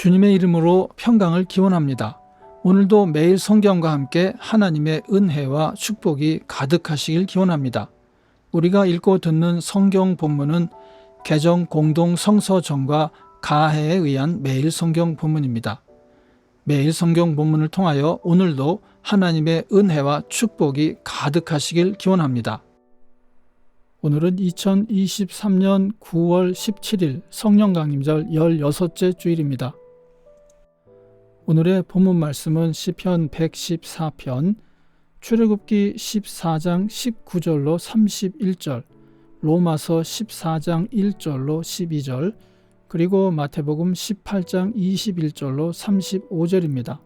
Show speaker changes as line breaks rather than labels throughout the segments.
주님의 이름으로 평강을 기원합니다. 오늘도 매일 성경과 함께 하나님의 은혜와 축복이 가득하시길 기원합니다. 우리가 읽고 듣는 성경 본문은 개정 공동 성서정과 가해에 의한 매일 성경 본문입니다. 매일 성경 본문을 통하여 오늘도 하나님의 은혜와 축복이 가득하시길 기원합니다. 오늘은 2023년 9월 17일 성령 강림절 16째 주일입니다. 오늘의 본문 말씀은 시편 114편 출애굽기 14장 19절로 31절, 로마서 14장 1절로 12절, 그리고 마태복음 18장 21절로 35절입니다.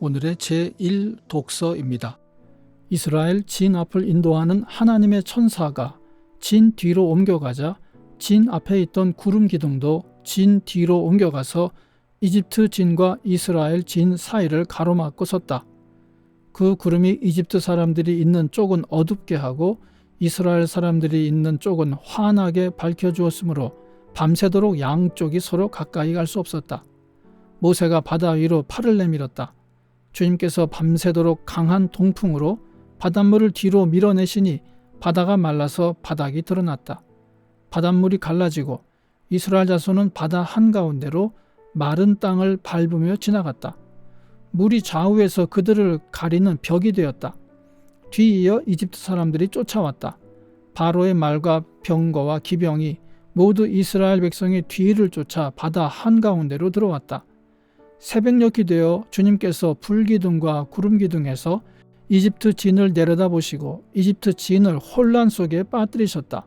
오늘의 제1 독서입니다. 이스라엘 진 앞을 인도하는 하나님의 천사가 진 뒤로 옮겨가자 진 앞에 있던 구름 기둥도 진 뒤로 옮겨가서 이집트 진과 이스라엘 진 사이를 가로막고 섰다. 그 구름이 이집트 사람들이 있는 쪽은 어둡게 하고 이스라엘 사람들이 있는 쪽은 환하게 밝혀주었으므로 밤새도록 양쪽이 서로 가까이 갈 수 없었다. 모세가 바다 위로 팔을 내밀었다. 주님께서 밤새도록 강한 동풍으로 바닷물을 뒤로 밀어내시니 바다가 말라서 바닥이 드러났다. 바닷물이 갈라지고 이스라엘 자손은 바다 한가운데로 마른 땅을 밟으며 지나갔다. 물이 좌우에서 그들을 가리는 벽이 되었다. 뒤이어 이집트 사람들이 쫓아왔다. 바로의 말과 병거와 기병이 모두 이스라엘 백성의 뒤를 쫓아 바다 한가운데로 들어왔다. 새벽녘이 되어 주님께서 불기둥과 구름기둥에서 이집트 진을 내려다보시고 이집트 진을 혼란 속에 빠뜨리셨다.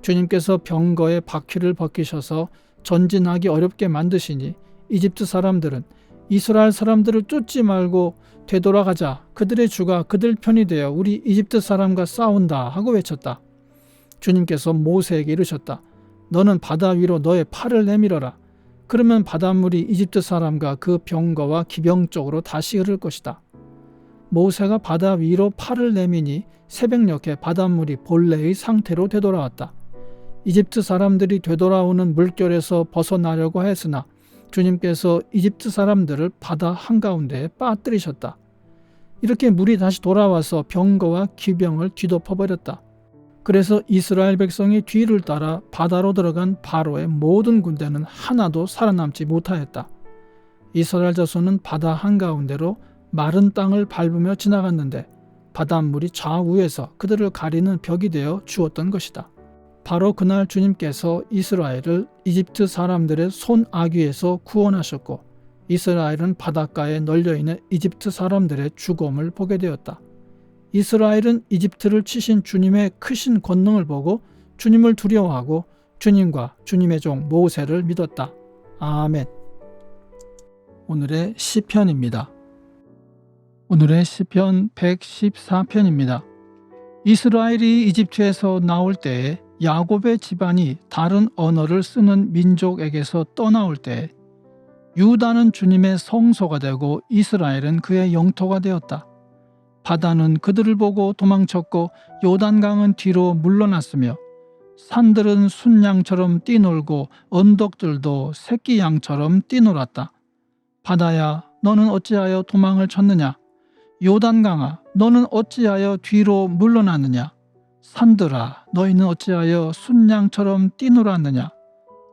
주님께서 병거의 바퀴를 벗기셔서 전진하기 어렵게 만드시니 이집트 사람들은 이스라엘 사람들을 쫓지 말고 되돌아가자 그들의 주가 그들 편이 되어 우리 이집트 사람과 싸운다 하고 외쳤다. 주님께서 모세에게 이르셨다. 너는 바다 위로 너의 팔을 내밀어라. 그러면 바닷물이 이집트 사람과 그 병거와 기병 쪽으로 다시 흐를 것이다. 모세가 바다 위로 팔을 내미니 새벽녘에 바닷물이 본래의 상태로 되돌아왔다. 이집트 사람들이 되돌아오는 물결에서 벗어나려고 했으나 주님께서 이집트 사람들을 바다 한가운데에 빠뜨리셨다. 이렇게 물이 다시 돌아와서 병거와 기병을 뒤덮어 버렸다. 그래서 이스라엘 백성이 뒤를 따라 바다로 들어간 바로의 모든 군대는 하나도 살아남지 못하였다. 이스라엘 자손은 바다 한가운데로 마른 땅을 밟으며 지나갔는데 바닷물이 좌우에서 그들을 가리는 벽이 되어 주었던 것이다. 바로 그날 주님께서 이스라엘을 이집트 사람들의 손 아귀에서 구원하셨고 이스라엘은 바닷가에 널려 있는 이집트 사람들의 죽음을 보게 되었다. 이스라엘은 이집트를 치신 주님의 크신 권능을 보고 주님을 두려워하고 주님과 주님의 종 모세를 믿었다. 아멘. 오늘의 시편입니다. 오늘의 시편 114편입니다. 이스라엘이 이집트에서 나올 때에 야곱의 집안이 다른 언어를 쓰는 민족에게서 떠나올 때 유다는 주님의 성소가 되고 이스라엘은 그의 영토가 되었다. 바다는 그들을 보고 도망쳤고 요단강은 뒤로 물러났으며 산들은 순양처럼 뛰놀고 언덕들도 새끼 양처럼 뛰놀았다. 바다야 너는 어찌하여 도망을 쳤느냐 요단강아 너는 어찌하여 뒤로 물러났느냐 산들아 너희는 어찌하여 순양처럼 뛰놀았느냐?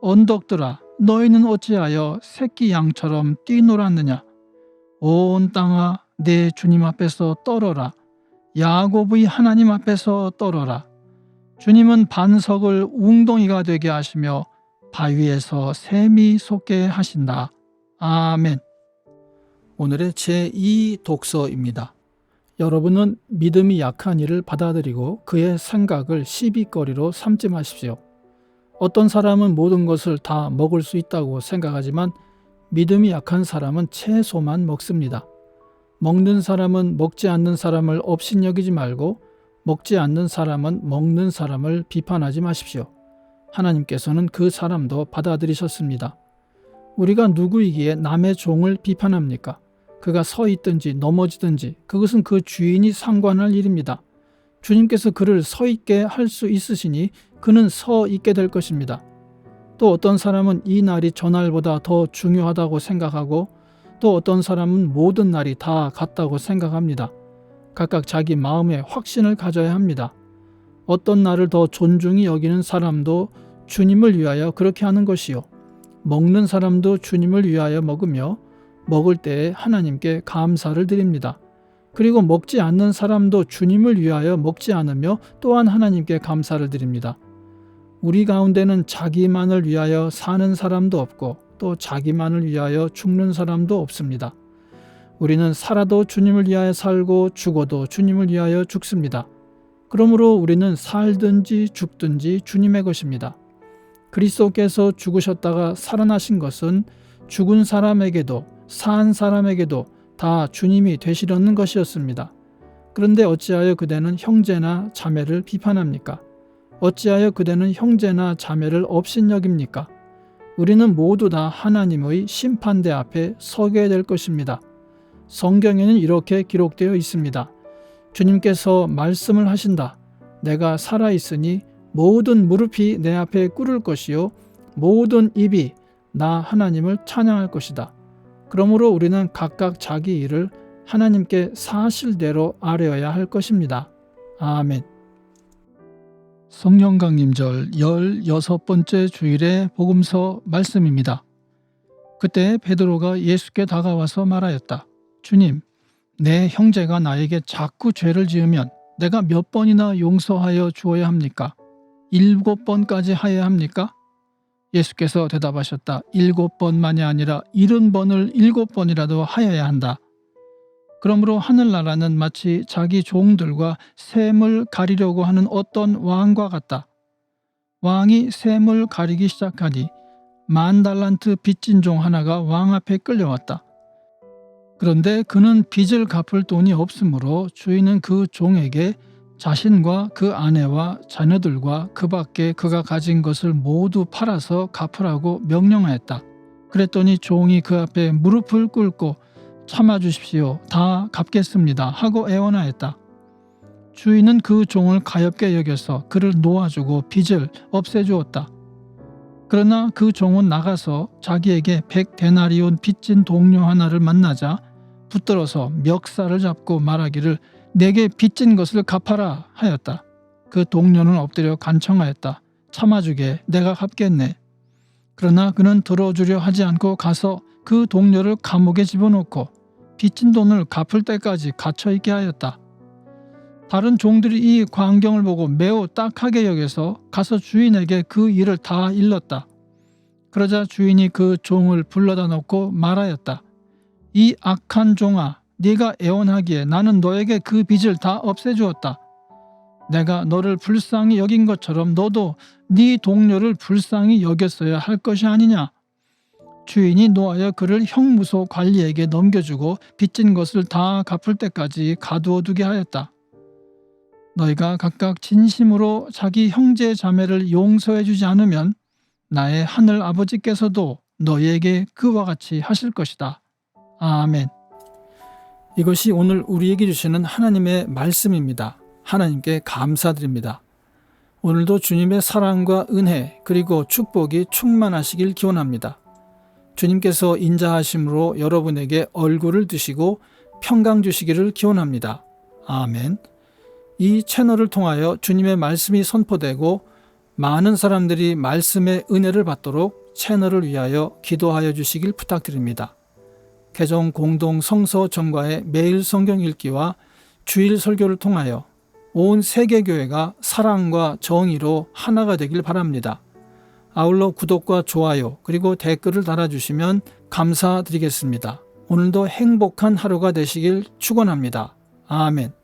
언덕들아 너희는 어찌하여 새끼 양처럼 뛰놀았느냐? 온 땅아 내 주님 앞에서 떨어라. 야곱의 하나님 앞에서 떨어라. 주님은 반석을 웅덩이가 되게 하시며 바위에서 샘이 솟게 하신다. 아멘. 오늘의 제2 독서입니다. 여러분은 믿음이 약한 이를 받아들이고 그의 생각을 시비거리로 삼지 마십시오. 어떤 사람은 모든 것을 다 먹을 수 있다고 생각하지만 믿음이 약한 사람은 채소만 먹습니다. 먹는 사람은 먹지 않는 사람을 업신여기지 말고 먹지 않는 사람은 먹는 사람을 비판하지 마십시오. 하나님께서는 그 사람도 받아들이셨습니다. 우리가 누구이기에 남의 종을 비판합니까? 그가 서 있든지 넘어지든지 그것은 그 주인이 상관할 일입니다. 주님께서 그를 서 있게 할 수 있으시니 그는 서 있게 될 것입니다. 또 어떤 사람은 이 날이 저 날보다 더 중요하다고 생각하고 또 어떤 사람은 모든 날이 다 같다고 생각합니다. 각각 자기 마음에 확신을 가져야 합니다. 어떤 날을 더 존중히 여기는 사람도 주님을 위하여 그렇게 하는 것이요. 먹는 사람도 주님을 위하여 먹으며 먹을 때에 하나님께 감사를 드립니다. 그리고 먹지 않는 사람도 주님을 위하여 먹지 않으며 또한 하나님께 감사를 드립니다. 우리 가운데는 자기만을 위하여 사는 사람도 없고 또 자기만을 위하여 죽는 사람도 없습니다. 우리는 살아도 주님을 위하여 살고 죽어도 주님을 위하여 죽습니다. 그러므로 우리는 살든지 죽든지 주님의 것입니다. 그리스도께서 죽으셨다가 살아나신 것은 죽은 사람에게도 산 사람에게도 다 주님이 되시려는 것이었습니다. 그런데 어찌하여 그대는 형제나 자매를 비판합니까? 어찌하여 그대는 형제나 자매를 업신여깁니까? 우리는 모두 다 하나님의 심판대 앞에 서게 될 것입니다. 성경에는 이렇게 기록되어 있습니다. 주님께서 말씀을 하신다. 내가 살아있으니 모든 무릎이 내 앞에 꿇을 것이요 모든 입이 나 하나님을 찬양할 것이다. 그러므로 우리는 각각 자기 일을 하나님께 사실대로 아뢰어야 할 것입니다. 아멘. 성령 강림절 16번째 주일의 복음서 말씀입니다. 그때 베드로가 예수께 다가와서 말하였다. 주님, 내 형제가 나에게 자꾸 죄를 지으면 내가 몇 번이나 용서하여 주어야 합니까? 일곱 번까지 하여야 합니까? 예수께서 대답하셨다. 일곱 번만이 아니라 일흔 번을 일곱 번이라도 하여야 한다. 그러므로 하늘나라는 마치 자기 종들과 샘을 가리려고 하는 어떤 왕과 같다. 왕이 샘을 가리기 시작하니 만 달란트 빚진 종 하나가 왕 앞에 끌려왔다. 그런데 그는 빚을 갚을 돈이 없으므로 주인은 그 종에게 자신과 그 아내와 자녀들과 그 밖에 그가 가진 것을 모두 팔아서 갚으라고 명령하였다. 그랬더니 종이 그 앞에 무릎을 꿇고 참아 주십시오. 다 갚겠습니다. 하고 애원하였다. 주인은 그 종을 가엽게 여겨서 그를 놓아주고 빚을 없애주었다. 그러나 그 종은 나가서 자기에게 백 데나리온 빚진 동료 하나를 만나자 붙들어서 멱살을 잡고 말하기를 내게 빚진 것을 갚아라 하였다. 그 동료는 엎드려 간청하였다. 참아주게 내가 갚겠네. 그러나 그는 들어주려 하지 않고 가서 그 동료를 감옥에 집어넣고 빚진 돈을 갚을 때까지 갇혀 있게 하였다. 다른 종들이 이 광경을 보고 매우 딱하게 여겨서 가서 주인에게 그 일을 다 일렀다. 그러자 주인이 그 종을 불러다 놓고 말하였다. 이 악한 종아 네가 애원하기에 나는 너에게 그 빚을 다 없애주었다. 내가 너를 불쌍히 여긴 것처럼 너도 네 동료를 불쌍히 여겼어야 할 것이 아니냐. 주인이 노하여 그를 형무소 관리에게 넘겨주고 빚진 것을 다 갚을 때까지 가두어 두게 하였다. 너희가 각각 진심으로 자기 형제 자매를 용서해 주지 않으면 나의 하늘 아버지께서도 너희에게 그와 같이 하실 것이다. 아멘. 이것이 오늘 우리에게 주시는 하나님의 말씀입니다. 하나님께 감사드립니다. 오늘도 주님의 사랑과 은혜 그리고 축복이 충만하시길 기원합니다. 주님께서 인자하심으로 여러분에게 얼굴을 드시고 평강 주시기를 기원합니다. 아멘. 이 채널을 통하여 주님의 말씀이 선포되고 많은 사람들이 말씀의 은혜를 받도록 채널을 위하여 기도하여 주시길 부탁드립니다. 개정 공동 성서 전과의 매일 성경 읽기와 주일 설교를 통하여 온 세계 교회가 사랑과 정의로 하나가 되길 바랍니다. 아울러 구독과 좋아요 그리고 댓글을 달아주시면 감사드리겠습니다. 오늘도 행복한 하루가 되시길 축원합니다. 아멘.